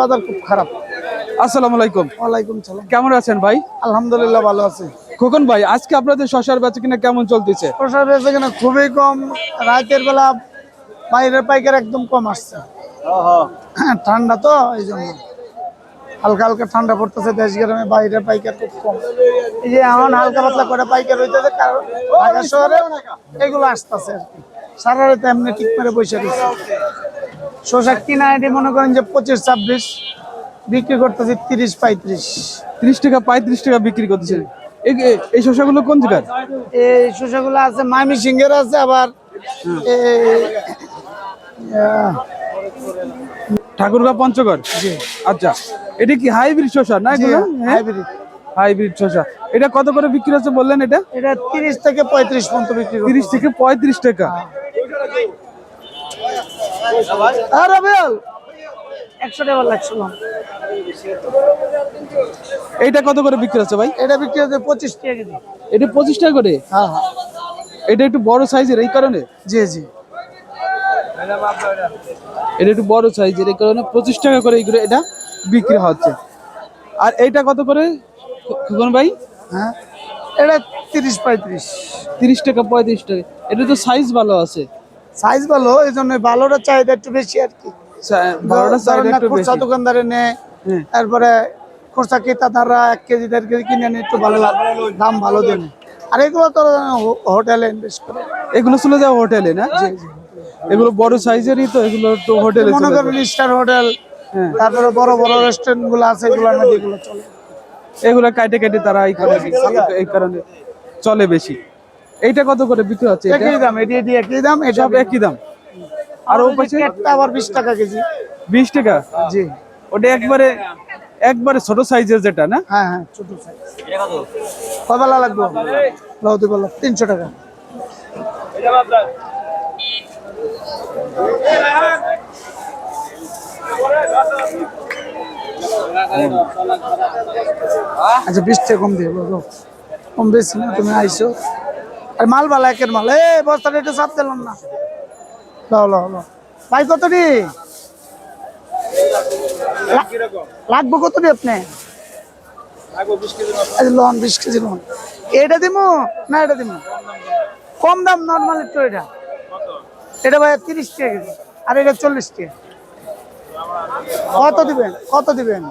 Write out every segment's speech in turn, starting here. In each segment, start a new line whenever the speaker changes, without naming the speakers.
বাজার খুব খারাপ।
আসসালামু আলাইকুম।
ওয়ালাইকুম সালাম।
কেমন আছেন ভাই?
আলহামদুলিল্লাহ ভালো আছে।
খোকন ভাই আজকে আপনাদের শশার বেচা কিনা কেমন চলতেছে?
প্রসার বেচে কিনা খুবই কম। রাতের বেলা বাইরের পাইকার একদম কম আসছে। হ্যাঁ, ঠান্ডা তো এই জন্য। হালকা হালকা ঠান্ডা পড়তেছে দেশ গ্রামে বাইরের পাইকার খুব কম। এই যে এখন হালকা পাতলা করে পাইকার হইতেছে কারণ ঢাকা শহরে এগুলো আসতেছে আর কি। সারা রাত এমনি ঠিক করে বসে রয়েছে। শশা কিনা এটি মনে করেন যে পঁচিশ ছাব্বিশ বিক্রি করতেছি তিরিশ পঁয়ত্রিশ।
ত্রিশ টাকা পঁয়ত্রিশ টাকা বিক্রি করতেছে এই- শশাগুলো কোন জায়গার?
এই শসাগুলো আছে মামি সিংহের আছে আবার এই, আহ,
ঠাকুরগা পঞ্চগড়?
জি।
আচ্ছা এটা কি হাইব্রিড শশা না এগুলো?
হাইব্রিড।
হাইব্রিড শশা। এটা কত করে বিক্রি হচ্ছে বললেন এটা?
এটা তিরিশ থেকে পঁয়ত্রিশ পর্যন্ত বিক্রি করি
তিরিশ থেকে পঁয়ত্রিশ টাকা।
আর রবিউল একশো টাকা লাগছিলাম
এইটা কত করে বিক্রি হচ্ছে ভাই?
এটা বিক্রি হচ্ছে পঁচিশ টাকা কেজি।
এটা পঁচিশ টাকা করে?
হ্যাঁ হ্যাঁ।
এটা একটু বড় সাইজের এই কারণে?
জি জি।
এটা একটু বড় সাইজের এই কারণে পঁচিশ টাকা করে এইগুলো এটা বিক্রি হচ্ছে। আর এইটা কত করে? খোকন ভাই?
হ্যাঁ। এটা তিরিশ পঁয়ত্রিশ।
তিরিশ টাকা পঁয়ত্রিশ টাকা। এটা তো সাইজ ভালো আছে।
সাইজ ভালো এই জন্য ভালোটার চাহিদা একটু বেশি আর কি। খুচরা দোকানদারে নেয়
হ্যাঁ।
তারপরে খুচরা ক্রেতাদাররা এক কেজি দেড় কেজি কিনে নিয়ে একটু ভালো লাভ দাম ভালো দেন। আর এগুলো তো হোটেলে ইনভেস্ট করে।
এগুলো চলে যাও হোটেলে না? এগুলো বড় সাইজেরই তো এগুলো তো হোটেলে
মনে করেন স্টার হোটেল
হ্যাঁ।
তারপরে বড় বড় রেস্টুরেন্টগুলো আছে মধ্যে এগুলো চলে।
এগুলো কাটে কাটে তারা এই কারণে এই কারণে চলে বেশি। এইটা কত করে বিক্রি হচ্ছে এটা?
একই দাম এটি এটি একই দাম এটা
সব একই দাম। আর ও পাশে?
একটা আবার বিশ টাকা কেজি।
বিশ টাকা?
জি।
ওটা একবারে একবারে ছোট সাইজের যেটা না?
হ্যাঁ হ্যাঁ ছোট সাইজ। কবেলা লাগবে। লাউতি বলো তিনশো টাকা। আচ্ছা বিশ টাকা কম দিয়ে কম বেশি না তুমি আইসো। আর মাল ভালো একের মাল। এ বস্তাটা একটু সাপ দিলাম না। লাও লাও লাও। ভাই কতটি লা- লাগবে কতটি আপনি? লোন, বিশ কেজি লোন। এটা দিমু না এটা দিমু? কম দাম নর্মাল একটু এটা। এটা ভাই তিরিশ টাকা কেজি, আর এটা চল্লিশ টাকা। কত দিবেন? কত দিবেন?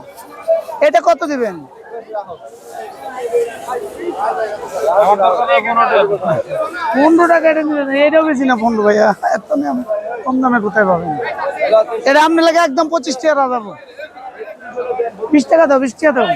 এটা কত দিবেন? পনেরো টাকা এটা দিবেন এটাও বেশি না পনেরো ভাইয়া। এত কম দামে কোথায় পাবেন এটা আপনি লাগে একদম পঁচিশ টাকা যাব বিশ টাকা দাও, বিশ টাকা দাও।